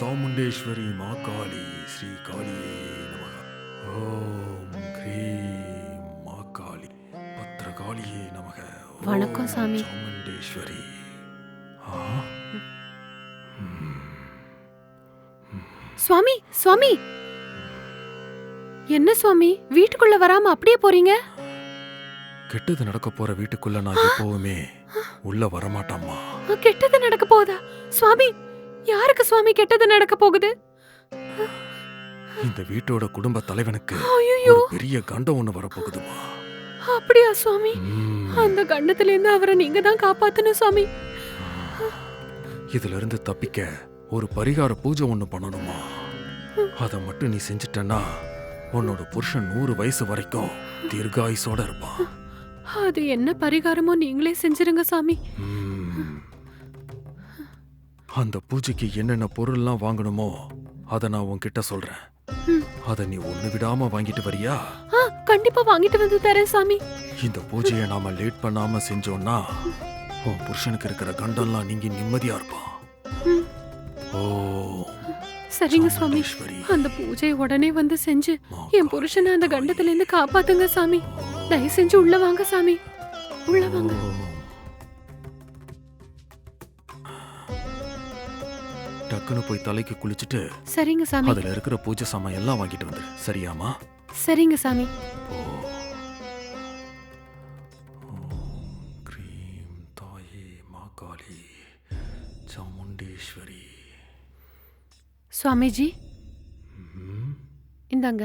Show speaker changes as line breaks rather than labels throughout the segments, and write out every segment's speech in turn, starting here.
சாமுண்டேஸ்வரி மா காளி ஸ்ரீ காளியே நமக. ஓம் க்ரீம் மா காளி பத்ரகாளியே நமக. ஓம்
வணக்கம் சாமி.
சாமுண்டேஸ்வரி. ஆ?
சுவாமி சுவாமி. என்ன சுவாமி? வீட்டுக்குள்ள வராம அப்படியே போறீங்க?
கெட்டது நடக்க போற வீட்டுக்குள்ள நான் எப்பவுமே உள்ள வரமாட்டாம்மா.
கெட்டது நடக்க போகுதா? சுவாமி யாருக்கு சுவாமி கெட்டது நடக்க போகுது?
இந்த வீட்டோட குடும்ப தலைவனுக்கு பெரிய கண்டம் ஒண்ணு வரப்போகுதுமா.
அப்படியா சுவாமி. அந்த கண்டத்துல இருந்து அவரை நீங்க தான் காப்பாத்தணும் சுவாமி.
இதுல இருந்து தப்பிக்க ஒரு பரிகார பூஜை ஒண்ணு பண்ணணுமா? அத மட்டும் நீ செஞ்சிட்டன்னா உன்னோட புருஷன் நூறு வயசு வரைக்கும் தீர்காயுசோட இருப்பான்.
அது என்ன பரிகாரமோ நீங்களே செஞ்சிருங்க சாமி.
அந்த பூஜைக்கு என்னென்ன பொருள்லாம் வாங்கணுமோ அத நான் உன்கிட்ட சொல்றேன். அத நீ ஒண்ணு விடாம வாங்கிட்டு வரியா
ஆ கண்டிப்பா வாங்கிட்டு வந்து தரேன் சாமி
இந்த பூஜையை நாம லேட் பண்ணாம செஞ்சோம்னா உன் புருஷனுக்கு இருக்கிற கண்டம்லாம் நீங்க நிம்மதியா இருப்பான். ஓ
சரிங்க
சாமுண்டேஸ்வரி.
அந்த பூஜை உடனே வந்து செஞ்சு என் புருஷனை அந்த கண்டத்துல இருந்து காப்பாத்துங்க சாமி தயவு செஞ்சு உள்ள வாங்க சாமி உள்ள வாங்க
டக்குன்னு போய் தலைக்கு குளிச்சுட்டு
சரிங்க சாமி.
அதுல இருக்கிற பூஜை சாமான் எல்லாம் வாங்கிட்டு வந்துரு. சரியாமா
சரிங்க சாமி.
க்ரீம் தாயே மாகாளி சாமுண்டேஸ்வரி.
சுவாமிஜி.
ம்.
இந்தாங்க.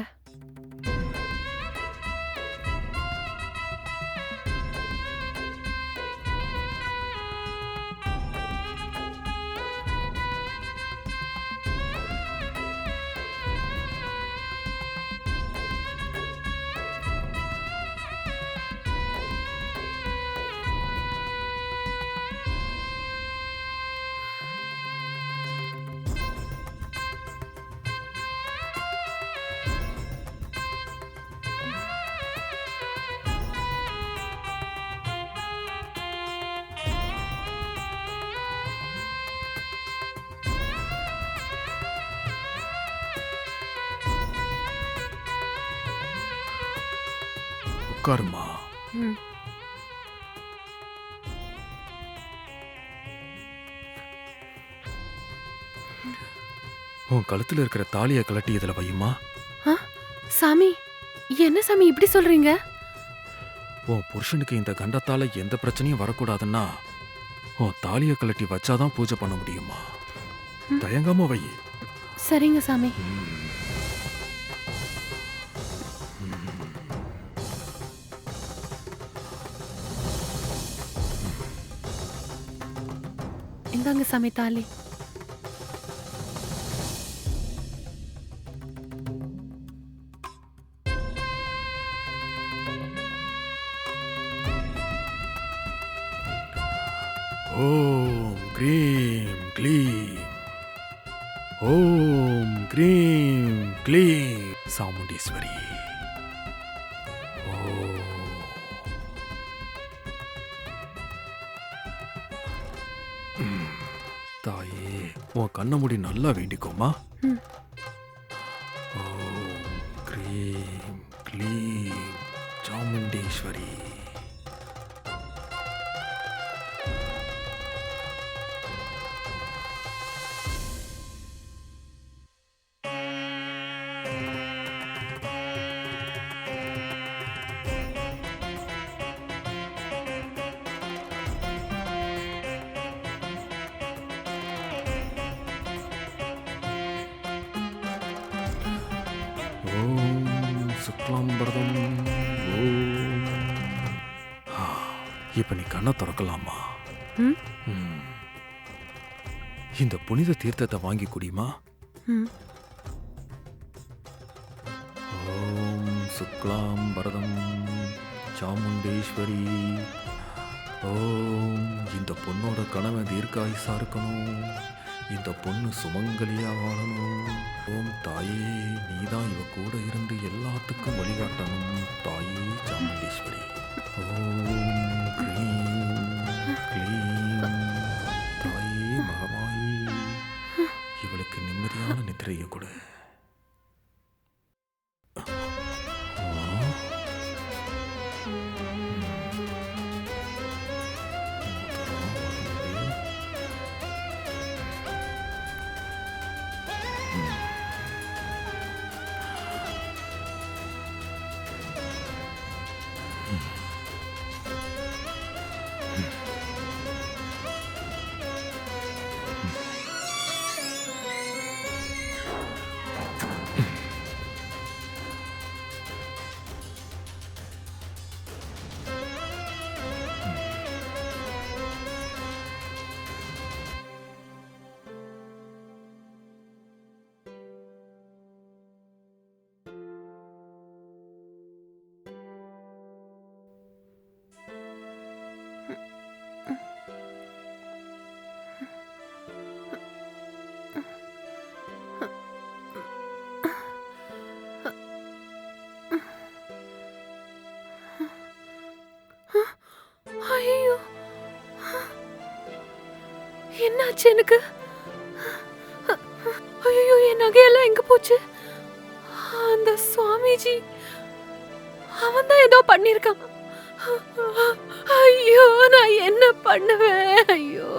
உட்காருமா. உன் கழுத்துல இருக்கிற தாலியை கலட்டி இதுல வையுமா?
சாமி என்ன சாமி இப்படி சொல்றீங்க?
உன் புருஷனுக்கு இந்த கண்டத்தால எந்த பிரச்சனையும் வரக்கூடாதுன்னா உன் தாலியை கலட்டி வச்சாதான் பூஜை பண்ண முடியுமா. தயங்காம வை.
சரிங்க சாமி. இந்தாங்க சமைத்தாலி
ஓம் கிரீம் க்ளீம் ஓம் கிரீம் க்ளீம் சாமுண்டீஸ்வரி தாயே உன் கண்ணை மூடி நல்லா வேண்டிக்கோமா ஆ, இப்ப நீ கண்ணை திறக்கலாமா. இந்த புனித தீர்த்தத்தை வாங்கி குடிமா
ம்.
ஓம் சுக்லாம் பரதம் சாமுண்டேஸ்வரி. ஓம் இந்த பொண்ணோட கணவன் தீர்க்காயுசா இருக்கணும். இந்த பொண்ணு சுமங்கலியா வாழணும். ஓம் தாயே நீதான் இவ கூட இருந்து எல்லாத்துக்கும் வழிகாட்டணும். தாயே சாமுண்டீஸ்வரி. ஓம் க்ரீம் க்ளீம் தாயே மகமாயி இவளுக்கு நிம்மதியான நித்திரையை கொடு.
என்னாச்சு எனக்கு. ஐயோ என் நகையெல்லாம் எங்க போச்சு? அந்த சுவாமிஜி அவன் தான் ஏதோ பண்ணிருக்கான் ஐயோ நான் என்ன பண்ணுவேன்? ஐயோ.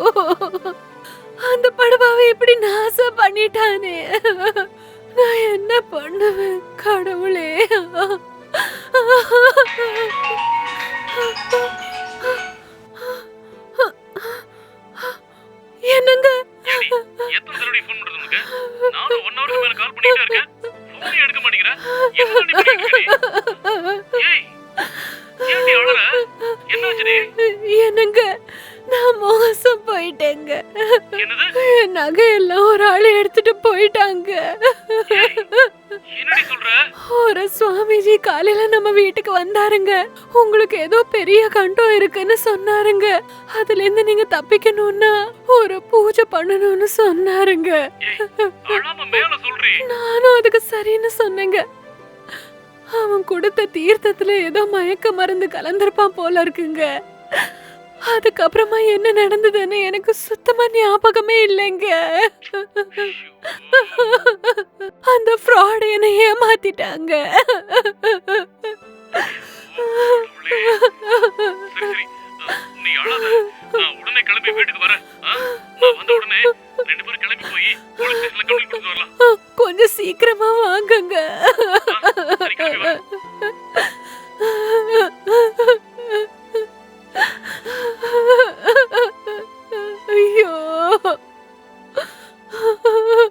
அந்த படபாவை இப்படி நாசம் பண்ணிட்டானே. நான் என்ன பண்ணுவேன் கடவுளே?
ஃபோன் பண்றது உனக்கு? நானும் ஒன் ஹவருக்கு மேல கால் பண்ணிட்டே இருக்கேன். ஃபோனே எடுக்க மாட்டேங்கிற. என்ன நீ பண்ணிட்டு? ஏய் ஏன் நீ அழற என்னாச்சு நீ?
என்னங்க நான் மோசம் போயிட்டேங்க.
என்னது?
என் நகையெல்லாம் ஒரு ஆள் எடுத்துட்டு போயிட்டாங்க. ஒரு சுவாமிஜி காலையில நம்ம வீட்டுக்கு வந்தாருங்க. உங்களுக்கு ஏதோ பெரிய கண்டம் இருக்குன்னு சொன்னாருங்க. அதுல இருந்து நீங்க தப்பிக்கணும்னா ஒரு பூஜை பண்ணணும்னு சொன்னாருங்க. நானும் அதுக்கு சரின்னு சொன்னேங்க. அவன் கொடுத்த தீர்த்தத்துல ஏதோ மயக்க மருந்து கலந்திருப்பான் போல இருக்குங்க. அதுக்கப்புறமா என்ன நடந்ததுன்னு எனக்கு சுத்தமா ஞாபகமே இல்லைங்க. ஃப்ராட் என்னை ஏமாத்திட்டாங்க.
நீ அழாத. நான் உடனே கிளம்பி வீட்டுக்கு வரேன்? நான் வந்த உடனே ரெண்டு பேரும் கிளம்பி போய் போலீஸ் ஸ்டேஷன்ல கம்ப்ளைண்ட் கொடுத்து வரலாம்.
கொஞ்சம் சீக்கிரமா வாங்குங்க.